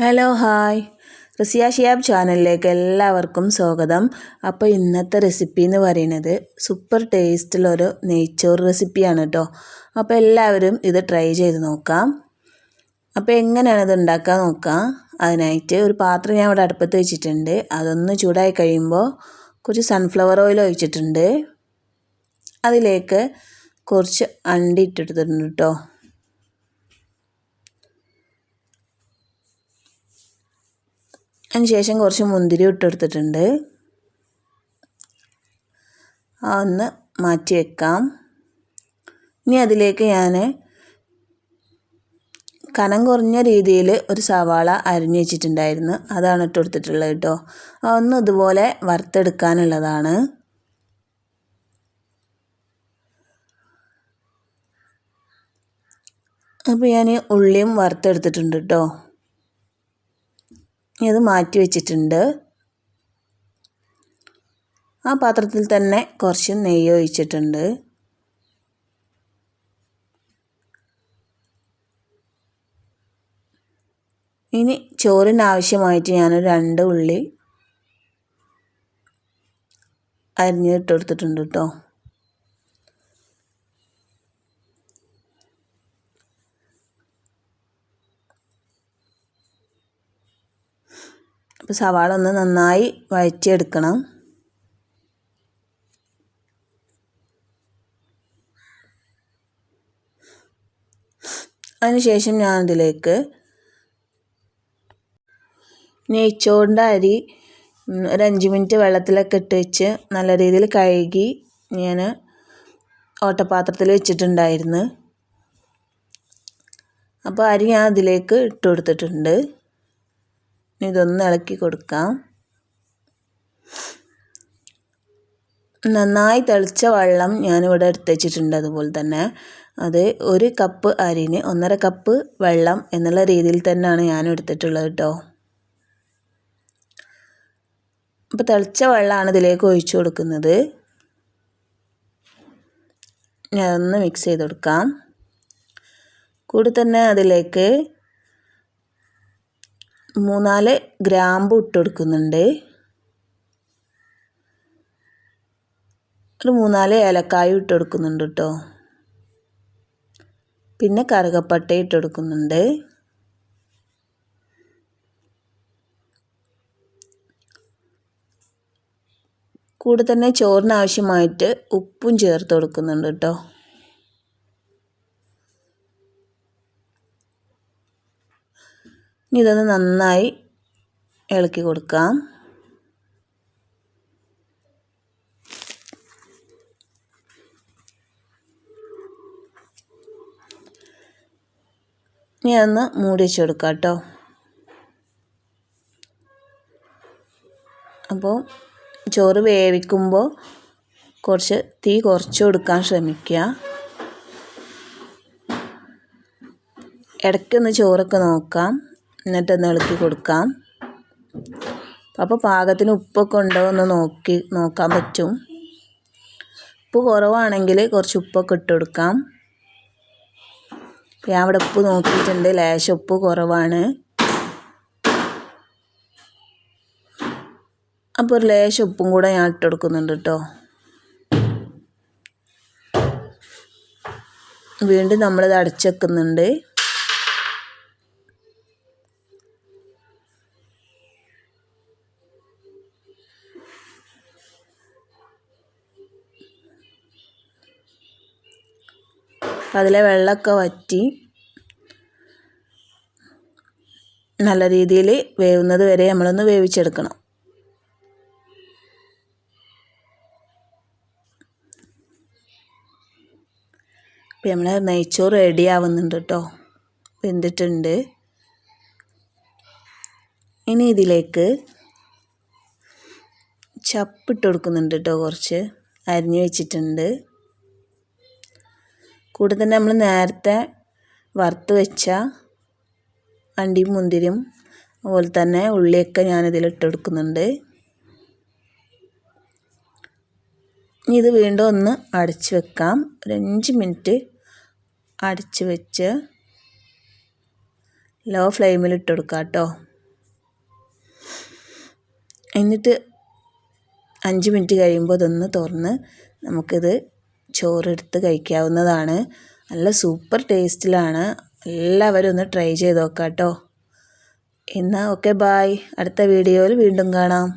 Hello hi. Raziya Shiyab ചാനലിലേക്ക് എല്ലാവർക്കും സ്വാഗതം. അപ്പോൾ ഇന്നത്തെ റെസിപ്പി എന്ന് പറയുന്നത് സൂപ്പർ ടേസ്റ്റിലൊരു നെയ്ച്ചോറ് റെസിപ്പിയാണ് കേട്ടോ അപ്പോൾ എല്ലാവരും ഇത് ട്രൈ ചെയ്ത് നോക്കാം. അപ്പോൾ എങ്ങനെയാണ് ഇത് ഉണ്ടാക്കാൻ നോക്കാം? അതിനായിട്ട് ഒരു പാത്രം ഞാൻ ഇവിടെ അടുപ്പത്ത് വെച്ചിട്ടുണ്ട്. അതൊന്ന് ചൂടായി കഴിയുമ്പോൾ കുറച്ച് സൺഫ്ലവർ ഓയിൽ ഒഴിച്ചിട്ടുണ്ട്. അതിലേക്ക് കുറച്ച് അണ്ടി ഇട്ടെടുത്തിട്ടുണ്ട് കേട്ടോ അതിന് ശേഷം കുറച്ച് മുന്തിരി ഇട്ടെടുത്തിട്ടുണ്ട്. ഒന്ന് മാറ്റി വെക്കാം. ഇനി അതിലേക്ക് ഞാൻ കനം കുറഞ്ഞ രീതിയിൽ ഒരു സവാള അരിഞ്ഞു വെച്ചിട്ടുണ്ടായിരുന്നു. അതാണ് ഇട്ട് കൊടുത്തിട്ടുള്ളത് കേട്ടോ ഒന്ന് ഇതുപോലെ വറുത്തെടുക്കാനുള്ളതാണ്. അപ്പോൾ ഞാൻ ഉള്ളിയും വറുത്തെടുത്തിട്ടുണ്ട് കേട്ടോ. ഇത് മാറ്റി വെച്ചിട്ടുണ്ട്. ആ പാത്രത്തിൽ തന്നെ കുറച്ച് നെയ്യ് ഒഴിച്ചിട്ടുണ്ട്. ഇനി ചോറിനാവശ്യമായിട്ട് ഞാൻ രണ്ട് ഉള്ളി അരിഞ്ഞിട്ട് കൊടുത്തിട്ടുണ്ട് കേട്ടോ. അപ്പോൾ സവാള ഒന്ന് നന്നായി വഴറ്റിയെടുക്കണം. അതിനുശേഷം ഞാൻ അതിലേക്ക് നെയ്ച്ചോറിന്റെ അരി ഒരു അഞ്ച് മിനിറ്റ് വെള്ളത്തിലൊക്കെ ഇട്ട് വെച്ച് നല്ല രീതിയിൽ കഴുകി ഞാൻ ഓട്ടപാത്രത്തിൽ വെച്ചിട്ടുണ്ടായിരുന്നു. അപ്പോൾ അരി ഞാൻ അതിലേക്ക് ഇട്ട് കൊടുത്തിട്ടുണ്ട്. ഇതൊന്ന് ഇളക്കി കൊടുക്കാം. നന്നായി തെളിച്ച വെള്ളം ഞാനിവിടെ എടുത്ത് വെച്ചിട്ടുണ്ട് അതുപോലെ തന്നെ. അത് ഒരു കപ്പ് അരിന് ഒന്നര കപ്പ് വെള്ളം എന്നുള്ള രീതിയിൽ തന്നെയാണ് ഞാൻ എടുത്തിട്ടുള്ളത് കേട്ടോ. അപ്പോൾ തിളച്ച വെള്ളമാണ് ഇതിലേക്ക് ഒഴിച്ചു കൊടുക്കുന്നത്. ഞാനൊന്ന് മിക്സ് ചെയ്ത് കൊടുക്കാം. കൂടെ തന്നെ അതിലേക്ക് മൂന്നാൽ ഗ്രാമ്പു ഇട്ട് കൊടുക്കുന്നുണ്ട് ഒരു മൂന്നാൽ ഏലക്കായും ഇട്ട് കൊടുക്കുന്നുണ്ട് കേട്ടോ പിന്നെ കറുകപ്പട്ട ഇട്ട് കൊടുക്കുന്നുണ്ട് കൂടെ തന്നെ ചോറിന് ആവശ്യമായിട്ട് ഉപ്പും ചേർത്ത് കൊടുക്കുന്നുണ്ട് കേട്ടോ ഇനി ഇതൊന്ന് നന്നായി ഇളക്കി കൊടുക്കാം. ഇനി അതൊന്ന് മൂടി വെച്ച് കൊടുക്കാം കേട്ടോ. അപ്പോൾ ചോറ് വേവിക്കുമ്പോൾ കുറച്ച് തീ കുറച്ച് കൊടുക്കാൻ ശ്രമിക്കുക. ഇടയ്ക്കൊന്ന് ചോറൊക്കെ നോക്കാം. എന്നിട്ടൊന്ന് ഇളക്കി കൊടുക്കാം. അപ്പോൾ പാകത്തിന് ഉപ്പൊക്കെ ഉണ്ടോ എന്ന് നോക്കി നോക്കാൻ പറ്റും. ഉപ്പ് കുറവാണെങ്കിൽ കുറച്ച് ഉപ്പൊക്കെ ഇട്ട് കൊടുക്കാം. ഞാൻ അവിടെ ഉപ്പ് നോക്കിയിട്ടുണ്ട്. ലേശം ഉപ്പ് കുറവാണ്. അപ്പോൾ ഒരു ലേശം ഉപ്പും കൂടെ ഞാൻ ഇട്ട് കൊടുക്കുന്നുണ്ട് കേട്ടോ. വീണ്ടും നമ്മളിത് അടച്ചു വെക്കുന്നുണ്ട്. അതിലെ വെള്ളമൊക്കെ വറ്റി നല്ല രീതിയിൽ വേവുന്നത് വരെ നമ്മളൊന്ന് വേവിച്ചെടുക്കണം. ഇപ്പം നമ്മൾ നെയ്ച്ചോറ് റെഡി ആവുന്നുണ്ട് കേട്ടോ. വെന്തിട്ടുണ്ട്. ഇനി ഇതിലേക്ക് ചപ്പിട്ട് കൊടുക്കുന്നുണ്ട് കേട്ടോ കുറച്ച്. അരിഞ്ഞു വെച്ചിട്ടുണ്ട്. കൂടെ തന്നെ നമ്മൾ നേരത്തെ വറുത്ത് വെച്ച അണ്ടിയും മുന്തിരിയും അതുപോലെ തന്നെ ഉള്ളിയൊക്കെ ഞാനിതിൽ ഇട്ടെടുക്കുന്നുണ്ട് ഇനി ഇത് വീണ്ടും ഒന്ന് അടച്ച് വെക്കാം. ഒരു അഞ്ച് മിനിറ്റ് അടച്ച് വെച്ച് ലോ ഫ്ലെയിമിൽ ഇട്ട് കൊടുക്കാം കേട്ടോ. എന്നിട്ട് അഞ്ച് മിനിറ്റ് കഴിയുമ്പോൾ ഇതൊന്ന് തുറന്ന് നമുക്കിത് ചോറെടുത്ത് കഴിക്കാവുന്നതാണ്. നല്ല സൂപ്പർ ടേസ്റ്റിലാണ്. എല്ലാവരും ഒന്ന് ട്രൈ ചെയ്ത് നോക്കാം കേട്ടോ എന്നാൽ ഓക്കെ ബായ്. അടുത്ത വീഡിയോയിൽ വീണ്ടും കാണാം.